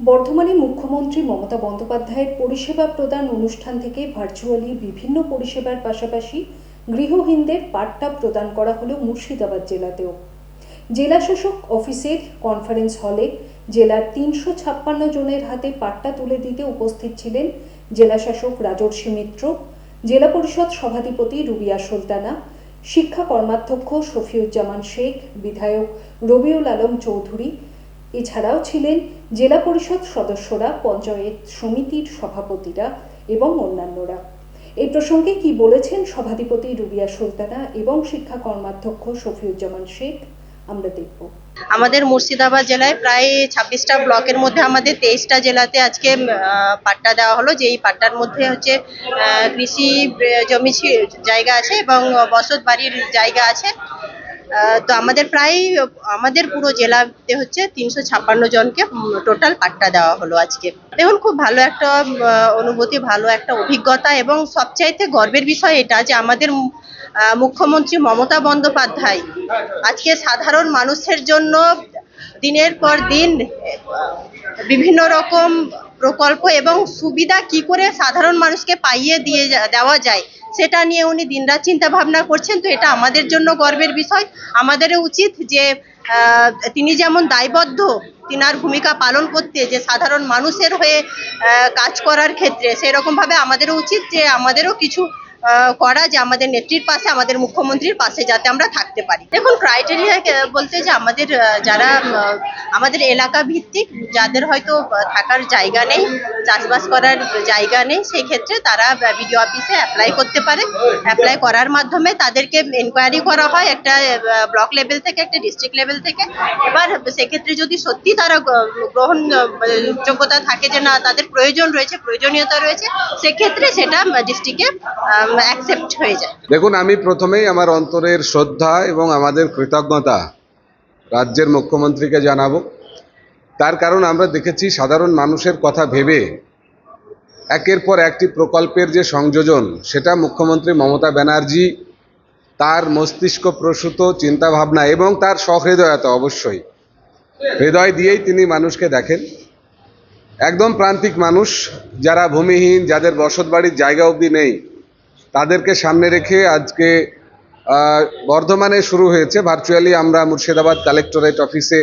বর্ধমানে মুখ্যমন্ত্রী মমতা বন্দ্যোপাধ্যায়ের পরিষেবা প্রদান অনুষ্ঠান থেকে ভার্চুয়ালি বিভিন্ন পরিষেবার পাশাপাশি গৃহহীনদের পাট্টা প্রদান করা হলো মুর্শিদাবাদ জেলাতেও। জেলাশাসক অফিসের কনফারেন্স হলে জেলার তিনশো ছাপ্পান্ন জনের হাতে পাট্টা তুলে দিতে উপস্থিত ছিলেন জেলাশাসক রাজর্ষি মিত্র, জেলা পরিষদ সভাধিপতি রুবিয়া সুলতানা, শিক্ষা কর্মাধ্যক্ষ শফিউজ্জামান শেখ, বিধায়ক রবিউল আলম চৌধুরী এছাড়াও ছিলেন জেলা পরিষদ সদস্যরা, পঞ্চায়েত সমিতির সভাপতিরা এবং অন্যান্যরা। এই প্রসঙ্গে কি বলেছেন সভাধিপতি রুবিয়া সুলতানা এবং শিক্ষা কর্মাধ্যক্ষ শফিউজ্জামান শেখ, আমরা দেখব। আমাদের মুর্শিদাবাদ জেলায় প্রায় ছাব্বিশটা ব্লকের মধ্যে আমাদের তেইশটা জেলাতে আজকে পাট্টা দেওয়া হলো, যে এই পাট্টার মধ্যে হচ্ছে কৃষি জমি জায়গা আছে এবং বসত বাড়ির জায়গা আছে। তো আমাদের প্রায়, আমাদের পুরো জেলাতে হচ্ছে তিনশো ছাপ্পান্ন জনকে টোটাল পাট্টা দেওয়া হলো আজকে। দেখুন, খুব ভালো একটা অনুভূতি, ভালো একটা অভিজ্ঞতা এবং সবচাইতে গর্বের বিষয় এটা যে আমাদের মুখ্যমন্ত্রী মমতা বন্দ্যোপাধ্যায় আজকে সাধারণ মানুষের জন্য দিনের পর দিন বিভিন্ন রকম প্রকল্প এবং সুবিধা কি করে সাধারণ মানুষকে পাইয়ে দিয়ে দেওয়া যায়, সেটা নিয়ে উনি দিনরাত চিন্তা ভাবনা করছেন। তো এটা আমাদের জন্য গর্বের বিষয়। আমাদেরও উচিত যে তিনি যেমন দায়বদ্ধ, তিনার ভূমিকা পালন করতে, যে সাধারণ মানুষের হয়ে কাজ করার ক্ষেত্রে, সেরকমভাবে আমাদেরও উচিত যে, আমাদেরও কিছু করা যে আমাদের নেত্রীর পাশে, আমাদের মুখ্যমন্ত্রীর পাশে যাতে আমরা থাকতে পারি। দেখুন ক্রাইটেরিয়া বলতে যে আমাদের যারা আমাদের এলাকা ভিত্তিক, যাদের হয়তো থাকার জায়গা নেই, চাষবাস করার জায়গা নেই, সেই ক্ষেত্রে তারা বিডিও অফিসে অ্যাপ্লাই করতে পারে। অ্যাপ্লাই করার মাধ্যমে তাদেরকে এনকোয়ারি করা হয় একটা ব্লক লেভেল থেকে, একটা ডিস্ট্রিক্ট লেভেল থেকে। এবার সেক্ষেত্রে যদি সত্যি তারা গ্রহণ যোগ্যতা থাকে যে না, তাদের প্রয়োজন রয়েছে, প্রয়োজনীয়তা রয়েছে, সেক্ষেত্রে সেটা ডিস্ট্রিক্টে অ্যাকসেপ্ট হয়ে দেখুন, আমি প্রথমেই আমার অন্তরের শ্রদ্ধা এবং আমাদের কৃতজ্ঞতা রাজ্যের মুখ্যমন্ত্রীকে জানাব। তার কারণ আমরা দেখেছি সাধারণ মানুষের কথা ভেবে একের পর একটি প্রকল্পের যে সংযোজন, সেটা মুখ্যমন্ত্রী মমতা ব্যানার্জি, তার মস্তিষ্ক প্রসূত চিন্তাভাবনা এবং তার সহৃদয়তা অবশ্যই। হৃদয় দিয়েই তিনি মানুষকে দেখেন। একদম প্রান্তিক মানুষ, যারা ভূমিহীন, যাদের বসত বাড়ির জায়গা অবধি নেই তাদেরকে সামনে রেখে আজকে বর্ধমানে শুরু হয়েছে। ভার্চুয়ালি আমরা মুর্শিদাবাদ কালেক্টরেট অফিসে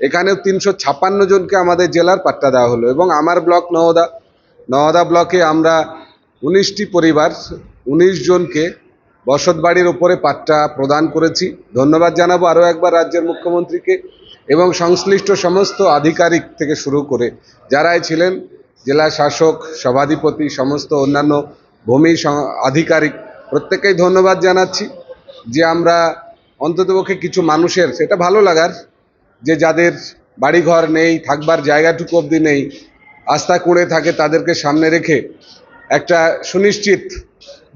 এখানেও তিনশো ছাপ্পান্ন জনকে আমাদের জেলার পাট্টা দেওয়া হলো এবং আমার ব্লক নওদা নওদা ব্লকে আমরা উনিশটি পরিবার, উনিশ জনকে বসত বাড়ির ওপরে পাট্টা প্রদান করেছি। ধন্যবাদ জানাব আরও একবার রাজ্যের মুখ্যমন্ত্রীকে এবং সংশ্লিষ্ট সমস্ত আধিকারিক থেকে শুরু করে যারাই ছিলেন, জেলা শাসক, সভাধিপতি, সমস্ত অন্যান্য ভূমি আধিকারিক প্রত্যেকেই ধন্যবাদ জানাচ্ছি যে আমরা অন্ততপক্ষে কিছু মানুষের, সেটা ভালো লাগার, যে যাদের বাড়িঘর নেই, থাকবার জায়গাটুকু অবধি নেই, আস্থা করে থাকে, তাদেরকে সামনে রেখে একটা সুনিশ্চিত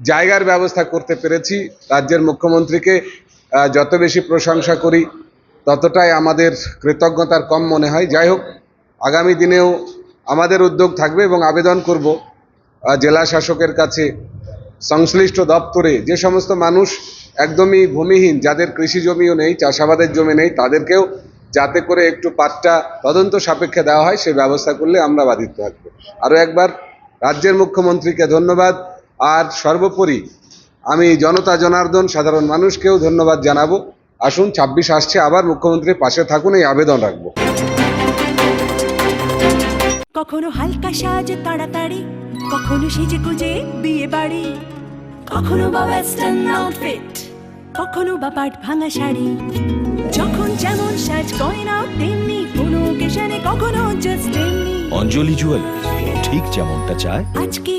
জায়গার ব্যবস্থা করতে পেরেছি। রাজ্যের মুখ্যমন্ত্রীকে যত বেশি প্রশংসা করি, ততটাই আমাদের কৃতজ্ঞতার কম মনে হয়। যাই হোক, আগামী দিনেও আমাদের উদ্যোগ থাকবে এবং আবেদন করব। জেলা শাসকের কাছে সংশ্লিষ্ট দপ্তরে যে সমস্ত মানুষ একদমই ভূমিহীন, যাদের কৃষি জমিও নেই, চাষাবাদের জমি নেই, তাদেরকেও যাতে করে একটু পাটটা তদন্ত সাপেক্ষে দেওয়া হয় সেই ব্যবস্থা করলে আমরা বাধিত থাকব। আরও একবার রাজ্যের মুখ্যমন্ত্রীকে ধন্যবাদ। আর সর্বোপরি আমি জনতা জনার্দন, সাধারণ মানুষকেও ধন্যবাদ জানাব। আসুন, ছাব্বিশ আসছে, আবার মুখ্যমন্ত্রীর পাশে থাকুন, এই আবেদন রাখব। কখনো হালকা সাজ, তাড়াতাড়ি কখনো সেজে গুজে বিয়ে বাড়ি। কখনো বা ওয়েস্টার্ন আউটফিট কখনো বা পাট ভাঙা শাড়ি। যখন যেমন সাজ গয়না তেমনি কোনো কেশানে কখনো জাস্ট তেমনি। অঞ্জলি জুয়েলার্স ঠিক যেমনটা চায়। আজকে